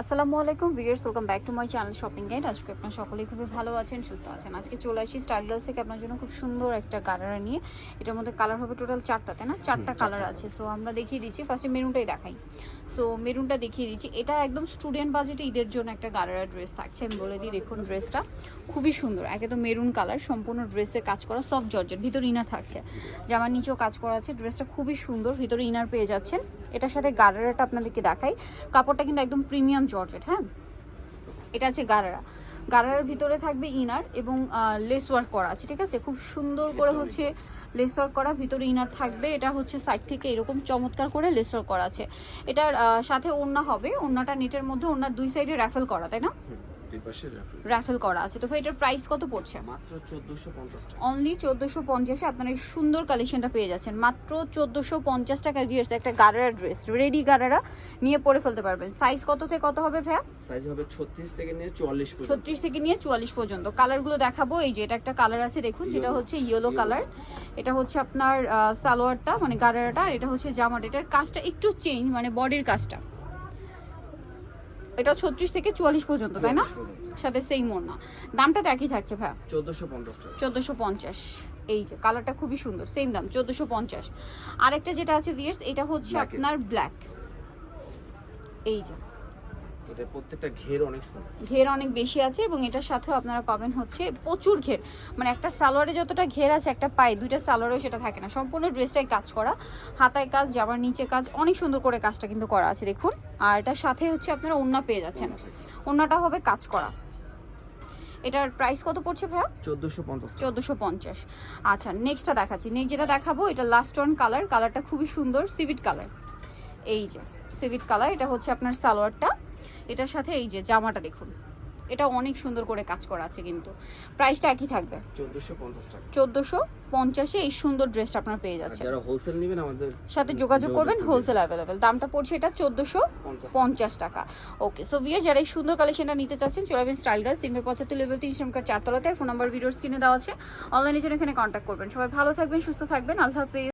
আসসালামু আলাইকুম viewers welcome back to my channel shopping guide. আজকে আপনার সকলেই খুবই ভালো আছেন সুস্থ আছেন। আজকে চলে আসি স্টাইল গার্লস থেকে আপনার জন্য খুব সুন্দর একটা গারারা নিয়ে। এটার মধ্যে কালার হবে টোটাল চারটা তাই না? চারটা কালার আছে। সো আমরা দেখিয়ে দিচ্ছি। ফার্স্টে মেরুনটাই দেখাই। সো মেরুনটা দেখিয়ে দিচ্ছি। এটা একদম স্টুডেন্ট বাজেটে ঈদের জন্য একটা গারারা ড্রেস থাকছে। আমি বলে দিই দেখুন ড্রেসটা। খুবই সুন্দর একে তো মেরুন কালার সম্পূর্ণ ড্রেসে কাজ করা সফট জর্জের ভিতর ইনার থাকছে। জামার নিচেও কাজ করা আছে। ড্রেসটা খুবই সুন্দর ভিতরে ইনার পেয়ে যাচ্ছেন। এটার সাথে গারারাটা আপনাদেরকে দেখাই। কাপড়টা কিন্তু একদম প্রিমিয়াম জর্জেট হ্যাঁ? এটা আছে গারারা। গারার ভিতরে থাকবে ইনার এবং লেস ওয়ার্ক করা আছে, ঠিক আছে? খুব সুন্দর করে হচ্ছে লেস ওয়ার্ক করা, ভিতরে ইনার থাকবে। এটা হচ্ছে সাইড থেকে এরকম চমৎকার করে লেস ওয়ার্ক করা আছে। এটার সাথে ওড়না হবে। ওড়নাটা নেটের মধ্যে, ওড়নার দুই সাইডে র্যাফেল করা, তাই না? দুই পাশে রাফেল করা। আছে। তো ভাই এটার প্রাইস কত পড়ছে? মাত্র চোদ্দোশো পঞ্চাশ টাকা। অনলি চোদ্দোশো পঞ্চাশে আপনারা এই সুন্দর কালেকশনটা পেয়ে যাচ্ছেন। মাত্র চোদ্দোশো পঞ্চাশ টাকা ভিয়ার্স একটা গারারা ড্রেস রেডি গারারা নিয়ে পরে ফেলতে পারবেন। সাইজ কত থেকে কত হবে ভাইয়া? সাইজ হবে ছত্রিশ থেকে নিয়ে চুয়াল্লিশ পর্যন্ত। ছত্রিশ থেকে নিয়ে চুয়াল্লিশ পর্যন্ত। কালারগুলো দেখাবো। এই যে এটা একটা কালার আছে দেখুন। যেটা হচ্ছে ইয়েলো কালার এটা হচ্ছে আপনার সালোয়ারটা মানে গারারাটা এটা হচ্ছে জামাটা। এটার কাজটা একটু চেঞ্জ মানে বডির কাজটা। এটা ছত্রিশ থেকে চুয়াল্লিশ পর্যন্ত তাই না? সাথে সেই না। দামটা তো একই থাকছে ভাই চোদ্দোশো পঞ্চাশ টাকা। চোদ্দোশো পঞ্চাশ। এই যে কালারটা খুবই সুন্দর সেম দাম চোদ্দোশো পঞ্চাশ। আরেকটা যেটা আছে ভিয়ার্স এটা হচ্ছে আপনার ব্ল্যাক এই যে এটা প্রত্যেকটা ঘের অনেক সুন্দর। ঘের অনেক বেশি আছে এবং এটার সাথেও আপনারা পাবেন হচ্ছে প্রচুর ঘের। মানে একটা সালোয়ারে যতটা ঘের আছে একটা পায়ে দুইটা সালোয়ারেও সেটা থাকে না। সম্পূর্ণ ড্রেসটাই কাজ করা। হাতায় কাজ জামার নিচে কাজ অনেক সুন্দর করে কাজটা কিন্তু করা আছে দেখুন। আর এটার সাথে হচ্ছে আপনারা ওড়না পেয়ে যাচ্ছেন। ওড়নাটা হবে কাজ করা। এটার প্রাইস কত পড়ছে ভাইয়া? চোদ্দোশো পঞ্চাশ চোদ্দোশো পঞ্চাশ। আচ্ছা নেক্সটটা দেখাচ্ছি। নেক্সট যেটা দেখাবো এটা লাস্ট ওয়ান কালার কালারটা খুবই সুন্দর সিভিট কালার এই যে সিভিট কালার এটা হচ্ছে আপনার সালোয়ারটা। এটার সাথে এই যে জামাটা দেখুন। এটা অনেক সুন্দর করে কাজ করা আছে কিন্তু। প্রাইসটা একই থাকবে। চোদ্দোশো পঞ্চাশ টাকা। চোদ্দোশো পঞ্চাশে এই সুন্দর ড্রেসটা আপনারা পেয়ে যাচ্ছেন। যারা হোলসেল নেবেন আমাদের সাথে যোগাযোগ করবেন হোলসেল অ্যাভেলেবেল দামটা পড়ছে এটা চোদ্দোশো পঞ্চাশ পঞ্চাশ টাকা। ওকে সো ভিয়ার যারা এই সুন্দর কালেকশনটা নিতে চাচ্ছেন চলে আসবেন স্টাইল গাছ তিনশো পঁচাত্তর লেভেল তিন নম্বর চারতলাতে। ফোন নাম্বার ভিডিওর স্ক্রিনে দেওয়া আছে। অনলাইনে জন্য এখানে কন্ট্যাক্ট করবেন। সবাই ভালো থাকবেন সুস্থ থাকবেন। আল্লাহ হাফেজ।